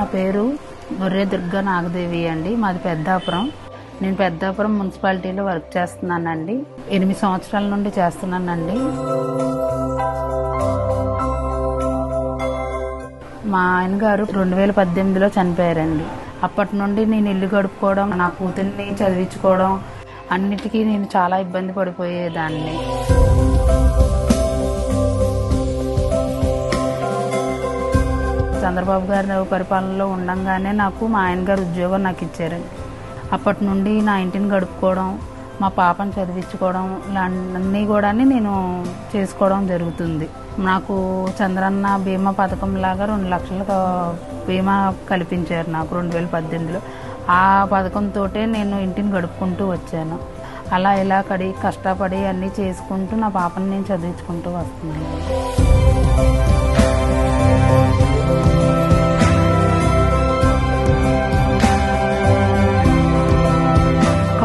నా పేరు గొర్రె దుర్గా నాగదేవి అండి. మాది పెద్దాపురం. నేను పెద్దాపురం మున్సిపాలిటీలో వర్క్ చేస్తున్నానండి. ఎనిమిది సంవత్సరాల నుండి చేస్తున్నానండి. మా ఆయన గారు రెండు వేల పద్దెనిమిదిలో చనిపోయారండి. అప్పటి నుండి నేను ఇల్లు గడుపుకోవడం నా కూతుర్ని చదివించుకోవడం అన్నిటికీ నేను చాలా ఇబ్బంది పడిపోయేదాన్ని. చంద్రబాబు గారి పరిపాలనలో ఉండంగానే నాకు మా ఆయన గారు ఉద్యోగం నాకు ఇచ్చారండి అప్పటి నుండి నా ఇంటిని గడుపుకోవడం మా పాపను చదివించుకోవడం అన్నీ కూడా నేను చేసుకోవడం జరుగుతుంది. నాకు చంద్రన్న బీమా పథకం లాగా రెండు లక్షల బీమా కల్పించారు నాకు రెండు వేల పద్దెనిమిదిలో. ఆ పథకంతో నేను ఇంటిని గడుపుకుంటూ వచ్చాను. అలా ఇలా కడి కష్టపడి అన్నీ చేసుకుంటూ నా పాపని నేను చదివించుకుంటూ వస్తున్నాను.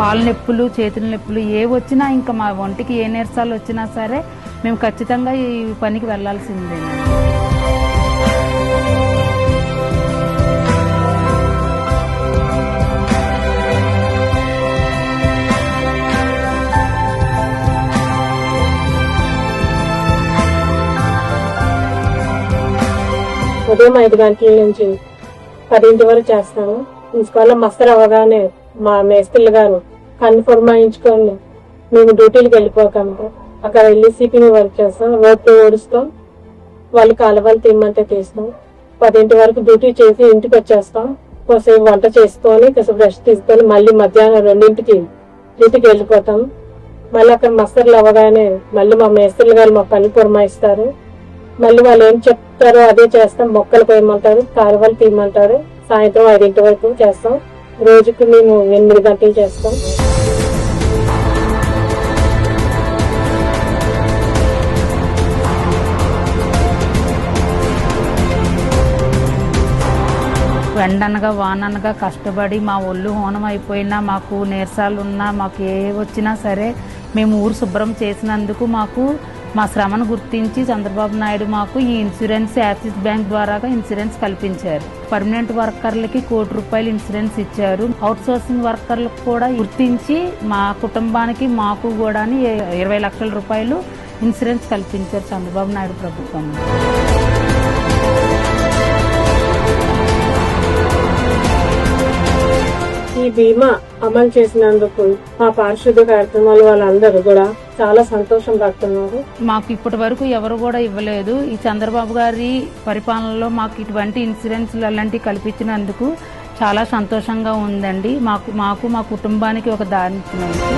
కాలు నొప్పులు చేతుల నొప్పులు ఏ వచ్చినా ఇంకా మా ఒంటికి ఏ నీరసాలు వచ్చినా సరే మేము ఖచ్చితంగా ఈ పనికి వెళ్ళాల్సిందే ఉదయం ఐదు గంటల నుంచి పదింటి వరకు చేస్తాము. ఇంచుకోవాలి మస్తరు అవగానే మా మేస్త్రులు గారు కన్ను పురమాయించుకొని మేము డ్యూటీలకు వెళ్ళిపోకండి అక్కడ వెళ్ళి సీపింగ్ వర్క్ చేస్తాం. రోడ్లు ఓడుస్తాం. వాళ్ళు కాలువలు తీయమంటే తీస్తాం. పదింటి వరకు డ్యూటీ చేసి ఇంటికి వచ్చేస్తాం. కొంచెం వంట చేసుకొని కొంచెం రెస్ట్ తీసుకొని మళ్ళీ మధ్యాహ్నం రెండింటికి డ్యూటీకి వెళ్ళిపోతాం. మళ్ళీ అక్కడ మస్తర్లు అవ్వగానే మళ్ళీ మా మేస్త్రులు గారు మా పని పురమాయిస్తారు. మళ్ళీ వాళ్ళు ఏం చెప్తారో అదే చేస్తాం. మొక్కలు పోయమంటారు కాలువలు తీయమంటారు. సాయంత్రం ఐదింటి వరకు చేస్తాం. రోజుకి మేము ఎనిమిది గంటలు చేస్తాం. ఎండనగా వాననగా కష్టపడి మా ఒళ్ళు హోనం అయిపోయినా మాకు నీరసాలు ఉన్నా మాకు ఏ వచ్చినా సరే మేము ఊరు శుభ్రం చేసినందుకు మాకు మా శ్రమను గుర్తించి చంద్రబాబు నాయుడు మాకు ఈ ఇన్సూరెన్స్ యాక్సిస్ బ్యాంక్ ద్వారా ఇన్సూరెన్స్ కల్పించారు. పర్మనెంట్ వర్కర్లకి కోటి రూపాయలు ఇన్సూరెన్స్ ఇచ్చారు. అవుట్ సోర్సింగ్ వర్కర్లకు కూడా గుర్తించి మా కుటుంబానికి మాకు కూడా ఇరవై లక్షల రూపాయలు ఇన్సూరెన్స్ కల్పించారు చంద్రబాబు నాయుడు ప్రభుత్వం. బీమా అమలు చేసినందుకు మా పారిశుద్ధ కార్యక్రమాలు వాళ్ళందరూ కూడా చాలా సంతోషం పడుతున్నారు. మాకు ఇప్పటి వరకు ఎవరు కూడా ఇవ్వలేదు. ఈ చంద్రబాబు గారి పరిపాలనలో మాకు ఇటువంటి ఇన్సూరెన్స్లు అలాంటివి కల్పించినందుకు చాలా సంతోషంగా ఉందండి. మాకు మాకు మా కుటుంబానికి ఒక దారి ఇచ్చినందుకు.